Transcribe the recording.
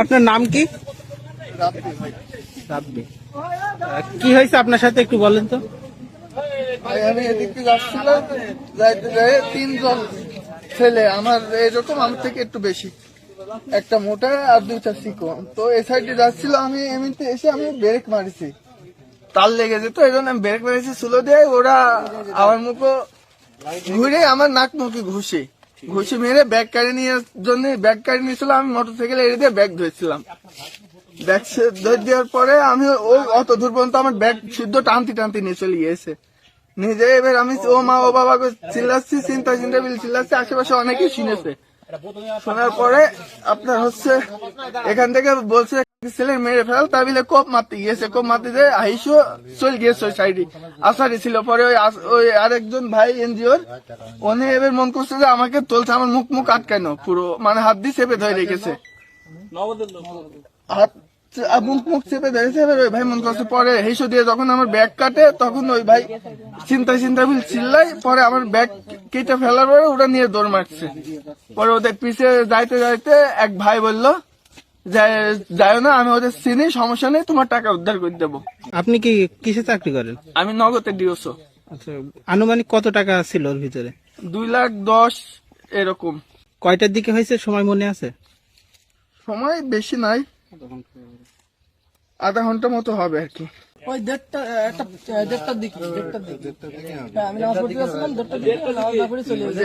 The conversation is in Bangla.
আপনার নাম কি? কি হয়েছে আপনার সাথে একটু বলেন তো। আমি এদিকে যাচ্ছিলাম যাইতে যাই তিনজন ছেলে আমার এরকম আমার থেকে একটু বেশি। একটা মোটা আর দুইটা চিকন তো এই সাইডে যাচ্ছিল আমি এমনিতে এসে আমি ব্রেক মারিছি। তার লেগে যেত এই জন্য আমি ব্রেক মারিছি সুলো দিয়ে ওরা আমার মুখো ঘুরে আমার নাক মুখে ঘুষে। ঘুষে মেরে ব্যাগ কাড়ি নিয়ে জন্য ব্যাগ কাড়ি নিয়েছিল আমি মোটর সাইকেল এড়ে দিয়ে ব্যাগ ধরেছিলাম। ব্যাগ ধরে দেওয়ার পরে আমি ওই অত দূর পর্যন্ত আমার ব্যাগ সিদ্ধ টানতে টানতে নিয়ে চলে গিয়েছে। নিজে এবার আমি ও মা ও বাবা চিল্লাচ্ছি চিন্তা চিন্তা বিল চিল্লাচ্ছি আশেপাশে অনেকেই শুনেছে। শোনার পরে আপনার হচ্ছে এখান থেকে বলছে ছেলে মেরে ফেল তা বিলে কোপ মারতে গিয়েছে, কোপ মারতে যে আইসো, চলে গিয়েছে ওই সাইডে আসারি ছিল, পরে ওই ওই আরেকজন ভাই, এনজিওর, উনি এবার মন করছে যে আমাকে তুলছে, আমার মুখ মুখ আটকানো পুরো মানে হাত দিয়ে চেপে ধরে রেখেছে। হাত মুখ মুখ চেপে ধরেছে এবার ওই ভাই মন করছে, পরে হেসো দিয়ে যখন আমার ব্যাগ কাটে, তখন ওই ভাই চিন্তা চিন্তা বিল চিল্লাই পরে আমার ব্যাগ কেটে ফেলার পরে ওটা নিয়ে দৌড় মারছে। পরে ওদের পিছে যাইতে যাইতে এক ভাই বলল যাই না আমি ওদের চিনি সমস্যা নেই তোমার টাকা উদ্ধার করে দেবো। আপনি কি কিসে চাকরি করেন? আমি নগদে দিয়েছ আচ্ছা আনুমানিক কত টাকা ছিল ওর ভিতরে? দুই লাখ দশ এরকম। কয়টার দিকে হয়েছে সময় মনে আছে? সময় বেশি নাই। আধা ঘণ্টা মতো হবে আর কি। ওই দেড়টা একটা দেড়টার দিকে দেড়টার দিকে। আমি নামাজ পড়তে যাচ্ছিলাম দেড়টার দিকে নামাজ পড়ে চলে গেছি